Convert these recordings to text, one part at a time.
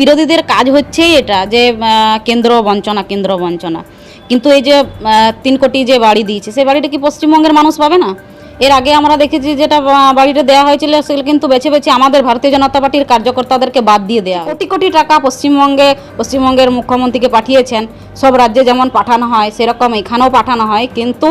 বিরোধীদের কাজ হচ্ছেই এটা, যে কেন্দ্র বঞ্চনা কেন্দ্র বঞ্চনা। কিন্তু এই যে তিন কোটি যে বাড়ি দিয়েছে, সেই বাড়িটা কি পশ্চিমবঙ্গের মানুষ পাবে না? এর আগে আমরা দেখেছি যেটা বাড়িটা দেওয়া হয়েছিল, সেগুলো কিন্তু বেছে বেছে আমাদের ভারতীয় জনতা পার্টির কার্যকর্তাদেরকে বাদ দিয়ে দেওয়া। কোটি কোটি টাকা পশ্চিমবঙ্গে, পশ্চিমবঙ্গের মুখ্যমন্ত্রীকে পাঠিয়েছেন। সব রাজ্যে যেমন পাঠানো হয়, সেরকম এখানেও পাঠানো হয়। কিন্তু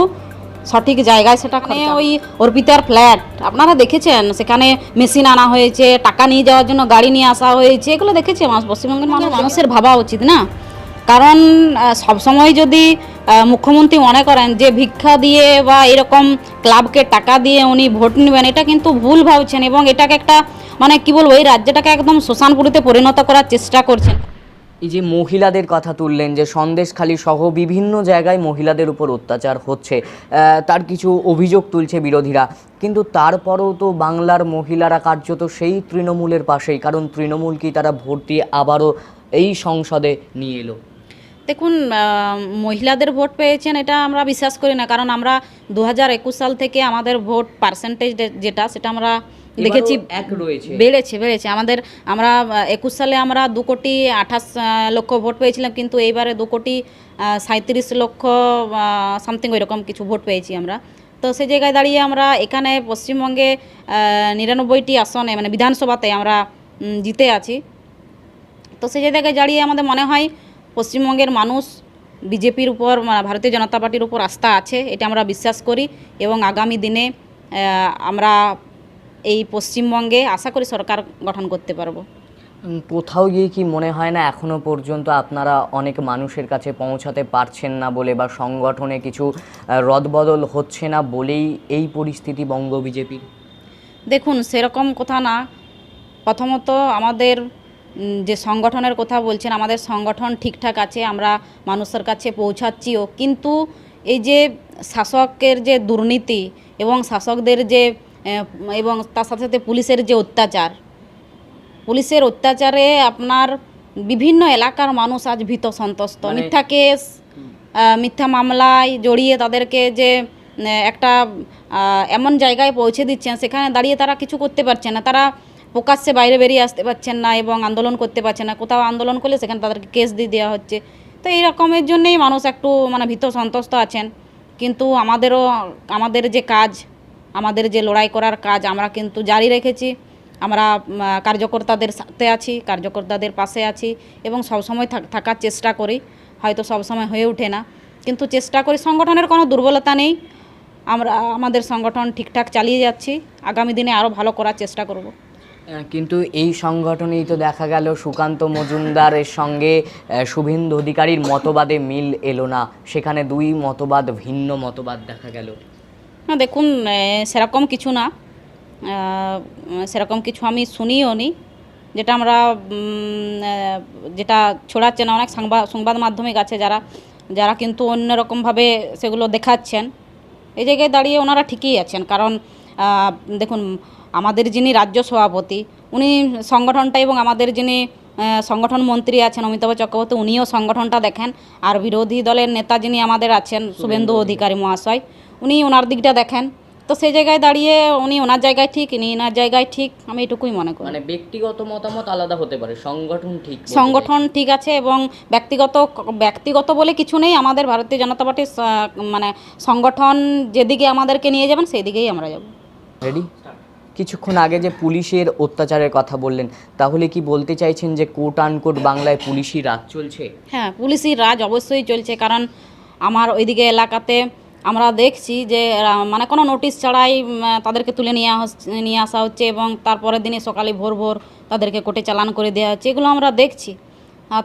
সঠিক জায়গায় সেটা মানে ওই অর্পিতার ফ্ল্যাট আপনারা দেখেছেন? সেখানে মেশিন আনা হয়েছে টাকা নিয়ে যাওয়ার জন্য গাড়ি নিয়ে আসা হয়েছে এগুলো দেখেছে পশ্চিমবঙ্গের মানুষ মানুষের ভাবা উচিত না? কারণ সবসময় যদি মুখ্যমন্ত্রী মনে করেন যে ভিক্ষা দিয়ে বা এরকম ক্লাবকে টাকা দিয়ে উনি ভোট নেবেন এটা কিন্তু ভুল ভাবছেন এবং এটাকে একটা মানে কি বলব এই রাজ্যটাকে একদম শ্মশানপুরিতে পরিণত করার চেষ্টা করছেন। এই যে মহিলাদের কথা তুললেন, যে সন্দেশখালী সহ বিভিন্ন জায়গায় মহিলাদের উপর অত্যাচার হচ্ছে তার কিছু অভিযোগ তুলছে বিরোধীরা। কিন্তু তারপরেও তো বাংলার মহিলারা কার্যত সেই তৃণমূলের পাশেই, কারণ তৃণমূল কি তারা ভোট দিয়ে আবারও এই সংসদে নিয়ে এলো? দেখুন মহিলাদের ভোট পেয়েছেন এটা আমরা বিশ্বাস করি না, কারণ আমরা দু হাজার একুশ সাল থেকে আমাদের ভোট পার্সেন্টেজ যেটা, সেটা আমরা দেখেছি এক রয়েছে। বেড়েছে বেড়েছে। আমাদের আমরা একুশ সালে আমরা দু কোটি আঠাশ লক্ষ ভোট পেয়েছিলাম কিন্তু এইবারে দু কোটি সাঁত্রিশ লক্ষ সামথিং ওইরকম কিছু ভোট পেয়েছি আমরা। তো সেই জায়গায় দাঁড়িয়ে আমরা এখানে পশ্চিমবঙ্গে নিরানব্বইটি আসনে মানে বিধানসভাতে আমরা জিতে আছি। তো সেই জায়গায় দাঁড়িয়ে আমাদের মনে হয় পশ্চিমবঙ্গের মানুষ বিজেপির উপর মানে ভারতীয় জনতা পার্টির উপর আস্থা আছে এটা আমরা বিশ্বাস করি। এবং আগামী দিনে আমরা এই পশ্চিমবঙ্গে আশা করি সরকার গঠন করতে পারব। কোথাও গিয়ে কি মনে হয় না এখনও পর্যন্ত আপনারা অনেক মানুষের কাছে পৌঁছাতে পারছেন না বলে বা সংগঠনে কিছু রদবদল হচ্ছে না বলেই এই পরিস্থিতি বঙ্গ বিজেপির দেখুন সেরকম কথা না। প্রথমত আমাদের যে সংগঠনের কথা বলছেন আমাদের সংগঠন ঠিকঠাক আছে আমরা মানুষের কাছে পৌঁছাচ্ছিও। কিন্তু এই যে শাসকের যে দুর্নীতি এবং শাসকদের যে এবং তার সাথে সাথে পুলিশের যে অত্যাচার পুলিশের অত্যাচারে আপনার বিভিন্ন এলাকার মানুষ আজ ভীত সন্তুষ্ট মানে- মিথ্যা কেস মিথ্যা মামলায় জড়িয়ে তাদেরকে যে একটা এমন জায়গায় পৌঁছে দিচ্ছেন সেখানে দাঁড়িয়ে তারা কিছু করতে পারছে না। তারা প্রকাশ্যে বাইরে বেরিয়ে আসতে পারছেন না এবং আন্দোলন করতে পারছে না। কোথাও আন্দোলন করলে সেখানে তাদেরকে কেস দিয়ে দেওয়া হচ্ছে। তো এই রকমের জন্যেই মানুষ একটু মানে ভীত সন্তুষ্ট আছেন। কিন্তু আমাদেরও আমাদের যে কাজ আমাদের যে লড়াই করার কাজ আমরা কিন্তু জারি রেখেছি। আমরা কার্যকর্তাদের সাথে আছি, কার্যকর্তাদের পাশে আছি এবং সবসময় থাক- থাকার চেষ্টা করি। হয়তো সবসময় হয়ে ওঠে না। কিন্তু চেষ্টা করি, সংগঠনের কোনো দুর্বলতা নেই। আমরা, আমাদের সংগঠন ঠিকঠাক চালিয়ে যাচ্ছি। আগামী দিনে আরও ভালো করার চেষ্টা করব। কিন্তু এই সংগঠনেই তো দেখা গেল সুকান্ত মজুমদারের সঙ্গে শুভেন্দু অধিকারীর মতবাদে মিল এলো না। সেখানে দুই মতবাদ, ভিন্ন মতবাদ দেখা গেল। না, দেখুন সেরকম কিছু না। সেরকম কিছু আমি শুনিও নি। যেটা আমরা যেটা ছড়াচ্ছে না, অনেক সংবাদ সংবাদ মাধ্যমিক আছে যারা যারা কিন্তু অন্যরকমভাবে সেগুলো দেখাচ্ছেন। এই জায়গায় দাঁড়িয়ে ওনারা ঠিকই আছেন। কারণ দেখুন, আমাদের যিনি রাজ্য সভাপতি, উনি সংগঠনটা এবং আমাদের যিনি সংগঠন মন্ত্রী আছেন অমিতাভ চক্রবর্তী উনিও সংগঠনটা দেখেন। আর বিরোধী দলের নেতা যিনি আমাদের আছেন শুভেন্দু অধিকারী। মহাশয় উনি ওনার দিকটা দেখেন। তো সেই জায়গায় দাঁড়িয়ে উনি ওনার জায়গায় ঠিক ইনি ওনার জায়গায় ঠিক আমি এটুকুই মনে করি। মানে ব্যক্তিগত মতামত আলাদা হতে পারে সংগঠন ঠিক সংগঠন ঠিক আছে এবং ব্যক্তিগত ব্যক্তিগত বলে কিছু নেই আমাদের ভারতীয় জনতা পার্টির মানে সংগঠন যেদিকে আমাদেরকে নিয়ে যাবেন সেই দিকেই আমরা যাব। রেডি কিছুক্ষণ আগে যে পুলিশের অত্যাচারের কথা বললেন, তাহলে কি বলতে চাইছেন যে কোট আনকোট বাংলায় পুলিশি রাজ চলছে? হ্যাঁ পুলিশি রাজ অবশ্যই চলছে, কারণ আমার ওইদিকে এলাকাতে আমরা দেখছি যে মানে কোনো নোটিশ ছাড়াই তাদেরকে তুলে নিয়ে নিয়ে আসা হচ্ছে এবং তারপরের দিনে সকালে ভোর ভোর তাদেরকে কোর্টে চালান করে দেওয়া হচ্ছে, এগুলো আমরা দেখছি।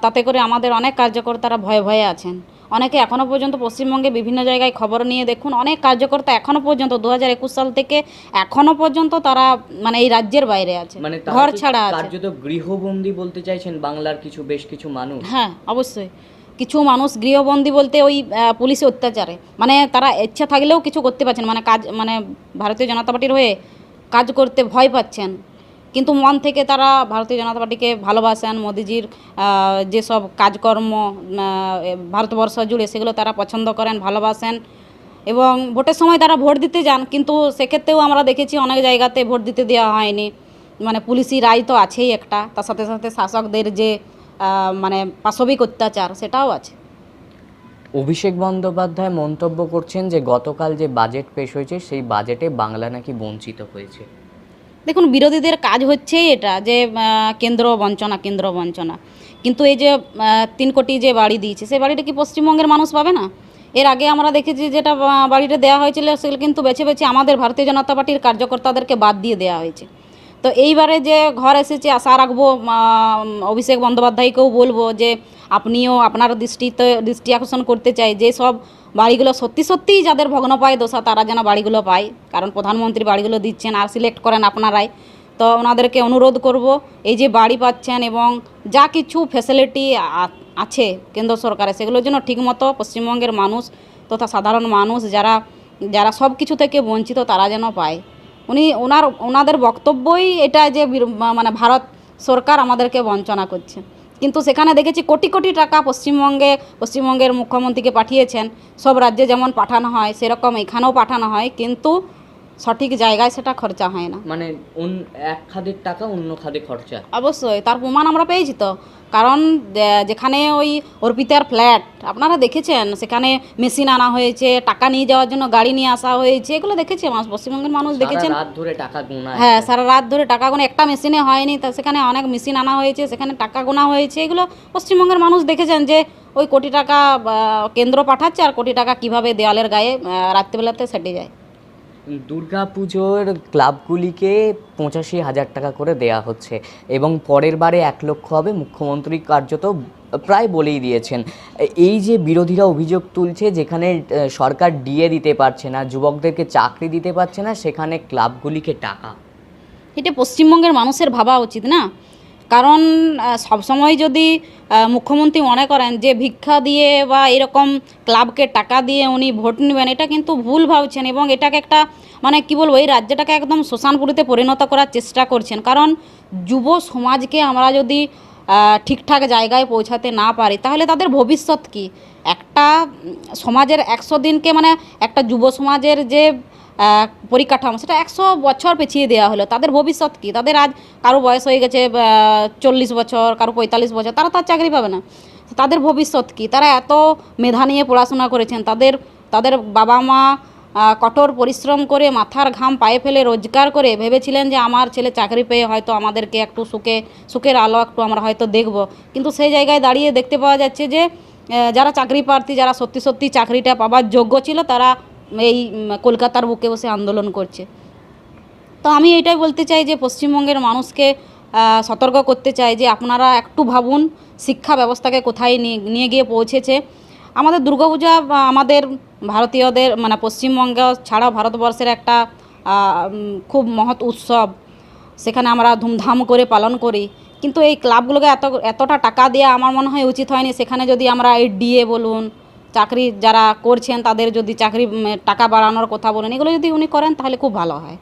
তাতে করে আমাদের অনেক কার্যকর্তারা ভয়ে ভয়ে আছেন। অনেকে এখনও পর্যন্ত পশ্চিমবঙ্গে বিভিন্ন জায়গায় খবর নিয়ে দেখুন অনেক কার্যকর্তা এখনও পর্যন্ত দু হাজার একুশ সাল থেকে এখনও পর্যন্ত তারা মানে এই রাজ্যের বাইরে আছে মানে ঘর ছাড়া আছে। কার্যত গৃহবন্দী বলতে চাইছেন বাংলার কিছু বেশ কিছু মানুষ। হ্যাঁ অবশ্যই। কিছু মানুষ গৃহবন্দী বলতে ওই পুলিশি অত্যাচারে। মানে তারা ইচ্ছা থাকলেও কিছু করতে পারছেন মানে কাজ মানে ভারতীয় জনতা পার্টির হয়ে কাজ করতে ভয় পাচ্ছেন। কিন্তু মন থেকে তারা ভারতীয় জনতা পার্টিকে ভালোবাসেন, মোদিজির যেসব কাজকর্ম ভারতবর্ষ জুড়ে সেগুলো তারা পছন্দ করেন, ভালোবাসেন। এবং ভোটের সময় তারা ভোট দিতে যান, কিন্তু সেক্ষেত্রেও আমরা দেখেছি অনেক জায়গাতে ভোট দিতে দেওয়া হয়নি। মানে পুলিশি রায় তো আছেই একটা, তার সাথে সাথে শাসকদের যে মানে পাশবিক অত্যাচার সেটাও আছে। অভিষেক বন্দ্যোপাধ্যায় মন্তব্য করছেন যে গতকাল যে বাজেট পেশ হয়েছে, সেই বাজেটে বাংলা নাকি বঞ্চিত হয়েছে। দেখুন, বিরোধীদের কাজ হচ্ছে এটা যে কেন্দ্র বঞ্চনা কেন্দ্র বঞ্চনা। কিন্তু এই যে তিন কোটি যে বাড়ি দিয়েছে, সেই বাড়িটা কি পশ্চিমবঙ্গের মানুষ পাবে না? এর আগে আমরা দেখেছি যেটা বাড়িটা দেওয়া হয়েছিল, সেগুলো কিন্তু বেছে বেছে আমাদের ভারতীয় জনতা পার্টির কার্যকর্তাদেরকে বাদ দিয়ে দেওয়া হয়েছে। তো এইবারে যে ঘর এসেছে, আশা রাখব অভিষেক বন্দ্যোপাধ্যায়কেও বলব যে আপনিও আপনার দৃষ্টিতে, দৃষ্টি আকর্ষণ করতে চাই। যে সব বাড়িগুলো সত্যি সত্যিই যাদের ভগ্ন পায় দোষা তারা যেন বাড়িগুলো পায়। কারণ প্রধানমন্ত্রী বাড়িগুলো দিচ্ছেন আর সিলেক্ট করেন আপনারাই। তো ওনাদেরকে অনুরোধ করব, এই যে বাড়ি পাচ্ছেন এবং যা কিছু ফ্যাসিলিটি আছে কেন্দ্র সরকারে সেগুলোর জন্য ঠিকমতো পশ্চিমবঙ্গের মানুষ তথা সাধারণ মানুষ, যারা যারা সব কিছু থেকে বঞ্চিত, তারা যেন পায়। উনি ওনার, ওনাদের বক্তব্যই এটা যে মানে ভারত সরকার আমাদেরকে বঞ্চনা করছে। কিন্তু সেখানে দেখেছি কোটি কোটি টাকা পশ্চিমবঙ্গে, পশ্চিমবঙ্গের মুখ্যমন্ত্রীকে পাঠিয়েছেন। সব রাজ্যে যেমন পাঠানো হয়, সেরকম এখানেও পাঠানো হয়। কিন্তু সঠিক জায়গায় সেটা খরচা হয় না। মানে এক খাদের টাকা অন্য খাদে খরচা। অবশ্যই তার প্রমাণ আমরা পেয়েছি তো। কারণ যেখানে ওই অর্পিতার ফ্ল্যাট আপনারা দেখেছেন? সেখানে মেশিন আনা হয়েছে টাকা নিয়ে যাওয়ার জন্য গাড়ি নিয়ে আসা হয়েছে এগুলো দেখেছে মানুষ পশ্চিমবঙ্গের মানুষ দেখেছেন? রাত ধরে টাকা গোনা হ্যাঁ সারা রাত ধরে টাকা গোনা একটা মেশিনে হয়নি তা সেখানে অনেক মেশিন আনা হয়েছে সেখানে টাকা গোনা হয়েছে এগুলো পশ্চিমবঙ্গের মানুষ দেখেছেন যে ওই কোটি টাকা কেন্দ্র পাঠাচ্ছে আর কোটি টাকা কীভাবে দেওয়ালের গায়ে রাত্রিবেলাতে সেটে যায়। দুর্গা পুজোর ক্লাবগুলিকে পঁচাশি হাজার টাকা করে দেয়া হচ্ছে এবং পরের বারে এক লক্ষ হবে, মুখ্যমন্ত্রী কার্যত প্রায় বলেই দিয়েছেন। এই যে বিরোধীরা অভিযোগ তুলছে যেখানে সরকার ডিএ দিতে পারছে না, যুবকদেরকে চাকরি দিতে পারছে না, সেখানে ক্লাবগুলিকে টাকা। এটা পশ্চিমবঙ্গের মানুষের ভাবা উচিত না? কারণ সবসময় যদি মুখ্যমন্ত্রী মনে করেন যে ভিক্ষা দিয়ে বা এরকম ক্লাবকে টাকা দিয়ে উনি ভোট নেবেন, এটা কিন্তু ভুল ভাবছেন এবং এটাকে একটা মানে কি বলব, এই রাজ্যটাকে একদম শ্মশানপুরিতে পরিণত করার চেষ্টা করছেন। কারণ, যুব সমাজকে আমরা যদি ঠিকঠাক জায়গায় পৌঁছাতে না পারি, তাহলে তাদের ভবিষ্যৎ কি? একটা সমাজের একশো দিনকে মানে একটা যুব সমাজের যে পরিকাঠামো, সেটা একশো বছর পেছিয়ে দেওয়া হলো। তাদের ভবিষ্যৎ কি? তাদের আজ কারও বয়স হয়ে গেছে চল্লিশ বছর, কারও পঁয়তাল্লিশ বছর, তারা তার চাকরি পাবে না। তাদের ভবিষ্যৎ কি? তারা এত মেধা নিয়ে পড়াশোনা করেছেন, তাদের তাদের বাবা মা কঠোর পরিশ্রম করে, মাথার ঘাম পায়ে ফেলে রোজগার করে ভেবেছিলেন যে আমার ছেলে চাকরি পেয়ে হয়তো আমাদেরকে একটু সুখে, সুখের আলো একটু আমরা হয়তো দেখব। কিন্তু সেই জায়গায় দাঁড়িয়ে দেখতে পাওয়া যাচ্ছে যে যারা চাকরি প্রার্থী, যারা সত্যি সত্যি চাকরিটা পাবার যোগ্য ছিল, তারা এই কলকাতার বুকে বসে আন্দোলন করছে। তো আমি এটাই বলতে চাই যে পশ্চিমবঙ্গের মানুষকে সতর্ক করতে চাই যে আপনারা একটু ভাবুন শিক্ষা ব্যবস্থাকে কোথায় নিয়ে গিয়ে পৌঁছেছে। আমাদের দুর্গাপূজা আমাদের ভারতীয়দের মানে পশ্চিমবঙ্গ ছাড়া ভারতবর্ষের একটা খুব মহৎ উৎসব। সেখানে আমরা ধুমধাম করে পালন করি। কিন্তু এই ক্লাবগুলোকে এত, এতটা টাকা দেওয়া আমার মনে হয় উচিত হয়নি। সেখানে যদি আমরা এই ডিএ বলুন চাকরি যারা করছেন, তাদের যদি চাকরি টাকা বাড়ানোর কথা বলেন, এগুলো যদি উনি করেন, তাহলে খুব ভালো হয়।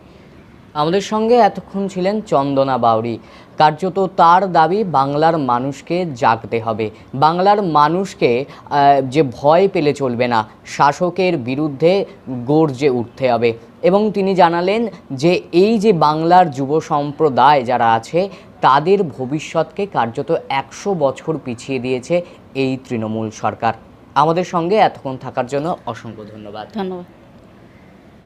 আমাদের সঙ্গে এতক্ষণ ছিলেন চন্দনা বাউরি কার্যত তার দাবি, বাংলার মানুষকে জাগতে হবে। বাংলার মানুষকে যে ভয় পেলে চলবে না, শাসকের বিরুদ্ধে গর্জে উঠতে হবে। এবং তিনি জানালেন যে, এই যে বাংলার যুব সম্প্রদায় যারা আছে, তাদের ভবিষ্যৎকে কার্যত একশো বছর পিছিয়ে দিয়েছে এই তৃণমূল সরকার। আমাদের সঙ্গে এতক্ষণ থাকার জন্য অসংখ্য ধন্যবাদ। ধন্যবাদ।